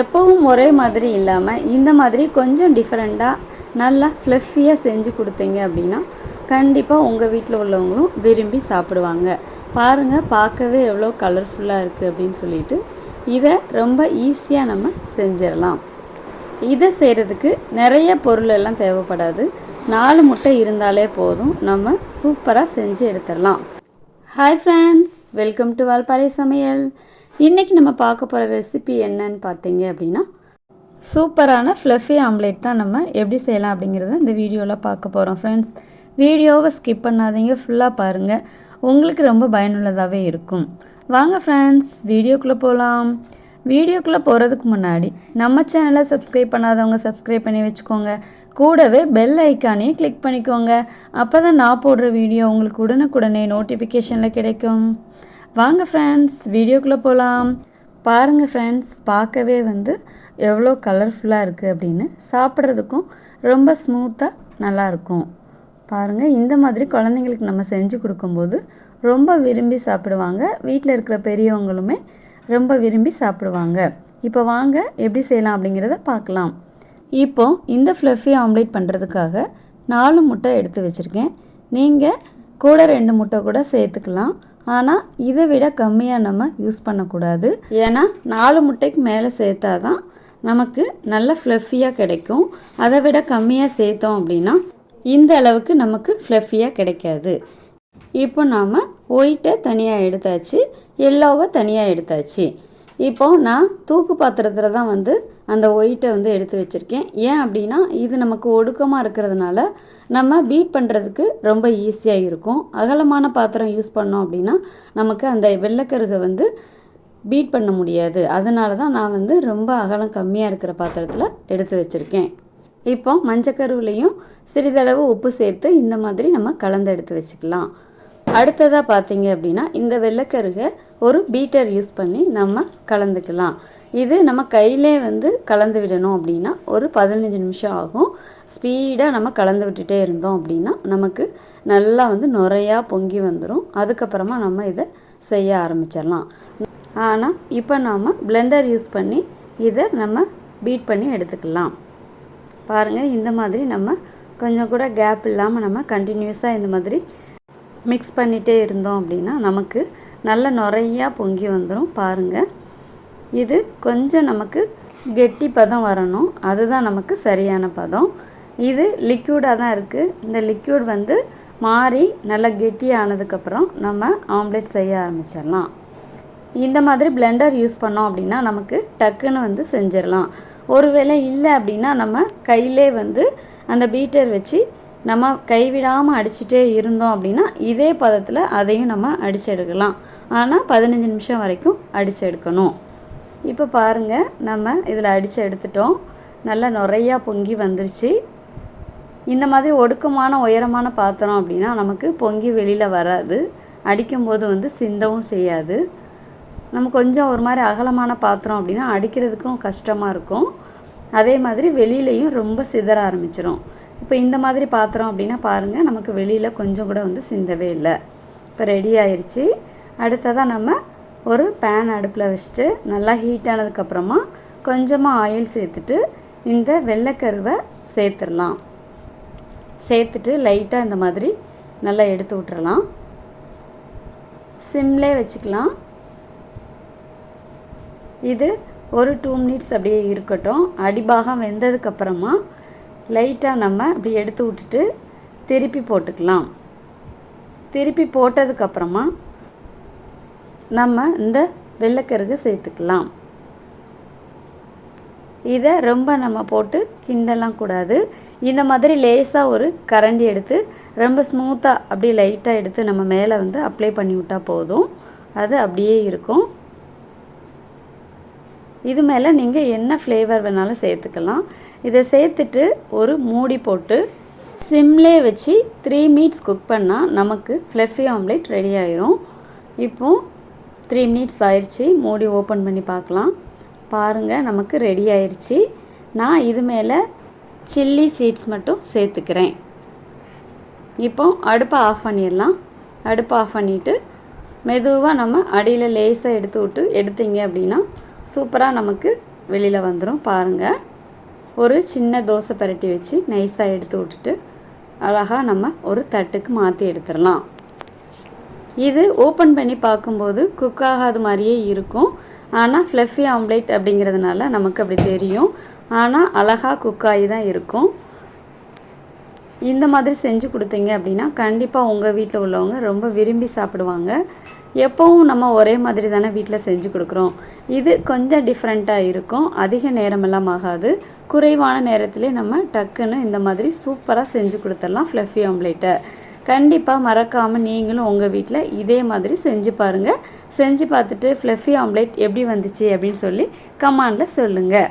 எப்பவும் ஒரே மாதிரி இல்லாமல் இந்த மாதிரி கொஞ்சம் டிஃப்ரெண்ட்டாக நல்லா ஃப்ளஃபியாக செஞ்சு கொடுத்தீங்க அப்படின்னா கண்டிப்பாக உங்கள் வீட்டில் உள்ளவங்களும் விரும்பி சாப்பிடுவாங்க. பாருங்கள் பார்க்கவே எவ்வளோ கலர்ஃபுல்லாக இருக்குது அப்படின்னு சொல்லிட்டு இதை ரொம்ப ஈஸியாக நம்ம செஞ்சிடலாம். இதை செய்கிறதுக்கு நிறைய பொருள் எல்லாம் தேவைப்படாது. நாலு முட்டை இருந்தாலே போதும். நம்ம சூப்பராக செஞ்சு எடுத்துடலாம். Hi friends welcome to Valparai சமையல் இன்றைக்கி நம்ம பார்க்க போகிற ரெசிபி என்னன்னு பார்த்தீங்க அப்படின்னா சூப்பரான ஃப்ளஃபி ஆம்லேட் தான் நம்ம எப்படி செய்யலாம் அப்படிங்கிறத இந்த வீடியோவில் பார்க்க போகிறோம் ஃப்ரெண்ட்ஸ் வீடியோவை ஸ்கிப் பண்ணாதீங்க ஃபுல்லாக பாருங்கள் உங்களுக்கு ரொம்ப பயனுள்ளதாகவே இருக்கும். வாங்க ஃப்ரெண்ட்ஸ் வீடியோக்குள்ளே போகலாம் வீடியோக்குள்ளே போகிறதுக்கு முன்னாடி நம்ம சேனலை சப்ஸ்கிரைப் பண்ணாதவங்க சப்ஸ்கிரைப் பண்ணி வச்சுக்கோங்க. கூடவே பெல் ஐக்கானையும் கிளிக் பண்ணிக்கோங்க. அப்போ தான் நான் போடுற வீடியோ உங்களுக்கு உடனுக்குடனே நோட்டிஃபிகேஷனில் கிடைக்கும். வாங்க ஃப்ரெண்ட்ஸ் வீடியோக்குள்ளே போகலாம் பாருங்கள் ஃப்ரெண்ட்ஸ் பார்க்கவே வந்து எவ்வளோ கலர்ஃபுல்லாக இருக்குது அப்படின்னு சாப்பிட்றதுக்கும் ரொம்ப ஸ்மூத்தாக நல்லாயிருக்கும் பாருங்கள் இந்த மாதிரி குழந்தைங்களுக்கு நம்ம செஞ்சு கொடுக்கும்போது ரொம்ப விரும்பி சாப்பிடுவாங்க. வீட்டில் இருக்கிற பெரியவங்களுமே ரொம்ப விரும்பி சாப்பிடுவாங்க. இப்போ வாங்க எப்படி செய்யலாம் அப்படிங்கிறத பார்க்கலாம். இப்போ இந்த ஃப்ளஃபி ஆம்லேட் பண்ணுறதுக்காக நாலு முட்டை எடுத்து வச்சுருக்கேன். நீங்கள் கூட ரெண்டு முட்டை கூட சேர்த்துக்கலாம். ஆனால் இதை விட கம்மியாக நம்ம யூஸ் பண்ணக்கூடாது. ஏன்னா நாலு முட்டைக்கு மேலே சேர்த்தா தான் நமக்கு நல்ல ஃப்ளஃபியாக கிடைக்கும். அதை விட கம்மியாக சேர்த்தோம் அப்படின்னா இந்த அளவுக்கு நமக்கு ஃப்ளஃபியாக கிடைக்காது. இப்போ நாம் ஒயிட்டை தனியாக எடுத்தாச்சு எல்லோவை தனியாக எடுத்தாச்சு. இப்போ நான் தூக்கு பாத்திரத்தில் தான் வந்து அந்த ஒயிட்டை வந்து எடுத்து வச்சுருக்கேன். ஏன் அப்படின்னா இது நமக்கு ஒடுக்கமாக இருக்கிறதுனால நம்ம பீட் பண்ணுறதுக்கு ரொம்ப ஈஸியாக இருக்கும். அகலமான பாத்திரம் யூஸ் பண்ணோம் அப்படின்னா நமக்கு அந்த வெள்ளைக்கருகை வந்து பீட் பண்ண முடியாது. அதனால தான் நான் வந்து ரொம்ப அகலம் கம்மியாக இருக்கிற பாத்திரத்தில் எடுத்து வச்சுருக்கேன். இப்போ மஞ்சக்கருவிலையும் சிறிதளவு உப்பு சேர்த்து இந்த மாதிரி நம்ம கலந்து எடுத்து வச்சுக்கலாம். அடுத்ததாக பார்த்தீங்க அப்படின்னா இந்த வெள்ளைக்கருகை ஒரு பீட்டர் யூஸ் பண்ணி நம்ம கலந்துக்கலாம். இது நம்ம கையிலே வந்து கலந்து விடணும் அப்படின்னா ஒரு பதினஞ்சு நிமிஷம் ஆகும். ஸ்பீடாக நம்ம கலந்து விட்டுட்டே இருந்தோம் அப்படின்னா நமக்கு நல்லா வந்து நுரையா பொங்கி வந்துடும் அதுக்கப்புறமா நம்ம இதை செய்ய ஆரம்பிச்சிடலாம். ஆனால் இப்போ நாம் பிளெண்டர் யூஸ் பண்ணி இதை நம்ம பீட் பண்ணி எடுத்துக்கலாம். பாருங்கள் இந்த மாதிரி நம்ம கொஞ்சம் கூட கேப் இல்லாமல் நம்ம கண்டினியூஸாக இந்த மாதிரி மிக்ஸ் பண்ணிகிட்டே இருந்தோம் அப்படின்னா நமக்கு நல்ல நுறையா பொங்கி வந்துடும் பாருங்கள் இது கொஞ்சம் நமக்கு கெட்டி பதம் வரணும். அதுதான் நமக்கு சரியான பதம். இது லிக்யூடாக தான் இருக்குது இந்த லிக்யூட் வந்து மாறி நல்லா கெட்டியானதுக்கப்புறம் நம்ம ஆம்லெட் செய்ய ஆரம்பிச்சிடலாம். இந்த மாதிரி பிளெண்டர் யூஸ் பண்ணோம் அப்படின்னா நமக்கு டக்குன்னு வந்து செஞ்சிடலாம். ஒருவேளை இல்லை அப்படின்னா நம்ம கையிலே வந்து அந்த பீட்டர் வச்சு நம்ம கைவிடாமல் அடிச்சுட்டே இருந்தோம் அப்படின்னா இதே பதத்தில் அதையும் நம்ம அடித்து எடுக்கலாம் ஆனால் பதினஞ்சு நிமிஷம் வரைக்கும் அடித்து எடுக்கணும் இப்போ பாருங்கள் நம்ம இதில் அடித்து எடுத்துட்டோம். நல்லா நிறையா பொங்கி வந்துருச்சு. இந்த மாதிரி ஒடுக்கமான உயரமான பாத்திரம் அப்படின்னா நமக்கு பொங்கி வெளியில் வராது. அடிக்கும்போது வந்து சிந்தவும் செய்யாது. நம்ம கொஞ்சம் ஒரு மாதிரி அகலமான பாத்திரம் அப்படின்னா அடிக்கிறதுக்கும் கஷ்டமாக இருக்கும். அதே மாதிரி வெளியிலையும் ரொம்ப சிதற ஆரம்பிச்சிரும். இப்போ இந்த மாதிரி பாத்திரம் அப்படின்னா பாருங்கள் நமக்கு வெளியில் கொஞ்சம் கூட வந்து சிந்தவே இல்லை. இப்போ ரெடி ஆயிடுச்சு அடுத்ததாக நம்ம ஒரு பேன் அடுப்பில் வச்சுட்டு நல்லா ஹீட் ஆனதுக்கப்புறமா கொஞ்சமாக ஆயில் சேர்த்துட்டு இந்த வெள்ளைக்கருவை சேர்த்துடலாம். சேர்த்துட்டு லைட்டாக இந்த மாதிரி நல்லா எடுத்து விட்டுறலாம். சிம்லே வச்சுக்கலாம். இது ஒரு டூ மினிட்ஸ் அப்படியே இருக்கட்டும். அடிபாகம் வெந்ததுக்கப்புறமா லைட்டாக நம்ம அப்படி எடுத்து விட்டுட்டு திருப்பி போட்டுக்கலாம். திருப்பி போட்டதுக்கப்புறமா நம்ம இந்த வெள்ளைக்கருகு சேர்த்துக்கலாம். இதை ரொம்ப நம்ம போட்டு கிண்டலாம் கூடாது. இந்த மாதிரி லேசாக ஒரு கரண்டி எடுத்து ரொம்ப ஸ்மூத்தாக அப்படியே லைட்டாக எடுத்து நம்ம மேலே வந்து அப்ளை பண்ணி விட்டால் போதும். அது அப்படியே இருக்கும். இது மேலே நீங்கள் என்ன ஃப்ளேவர் வேணாலும் சேர்த்துக்கலாம். இதை சேர்த்துட்டு ஒரு மூடி போட்டு சிம்லே வச்சு த்ரீ மினிட்ஸ் குக் பண்ணால் நமக்கு ஃப்ளஃபி ஆம்லேட் ரெடி ஆயிரும். இப்போது த்ரீ மினிட்ஸ் ஆயிடுச்சு மூடி ஓப்பன் பண்ணி பார்க்கலாம். பாருங்கள் நமக்கு ரெடி ஆயிடுச்சு நான் இது மேலே சில்லி சீட்ஸ் மட்டும் சேர்த்துக்கிறேன். இப்போ அடுப்பை ஆஃப் பண்ணிடலாம். அடுப்பை ஆஃப் பண்ணிவிட்டு மெதுவாக நம்ம அடியில் லேசாக எடுத்து விட்டு எடுத்தீங்க அப்படின்னா சூப்பராக நமக்கு வெளியில் வந்துடும் பாருங்கள் ஒரு சின்ன தோசை பரட்டி வச்சு நைஸாக எடுத்து விட்டுட்டு அழகாக நம்ம ஒரு தட்டுக்கு மாற்றி எடுத்துடலாம். இது ஓப்பன் பண்ணி பார்க்கும்போது குக் ஆகாத மாதிரியே இருக்கும். ஆனால் ஃப்ளஃபி ஆம்லேட் அப்படிங்கிறதுனால நமக்கு அப்படி தெரியும். ஆனால் அழகாக குக் ஆகி தான் இருக்கும். இந்த மாதிரி செஞ்சு கொடுத்தீங்க அப்படின்னா கண்டிப்பாக உங்கள் வீட்டில் உள்ளவங்க ரொம்ப விரும்பி சாப்பிடுவாங்க. எப்போவும் நம்ம ஒரே மாதிரி தானே வீட்டில் செஞ்சு கொடுக்குறோம். இது கொஞ்சம் டிஃப்ரெண்ட்டாக இருக்கும். அதிக நேரமெல்லாம் ஆகாது. குறைவான நேரத்திலே நம்ம டக்குன்னு இந்த மாதிரி சூப்பராக செஞ்சு கொடுத்துடலாம் ஃப்ளஃபி ஆம்லேட்டை கண்டிப்பாக மறக்காமல் நீங்களும் உங்கள் வீட்டில் இதே மாதிரி செஞ்சு பாருங்கள் செஞ்சு பார்த்துட்டு ஃப்ளஃபி ஆம்லேட் எப்படி வந்துச்சு அப்படின்னு சொல்லி கமாண்டில் சொல்லுங்கள்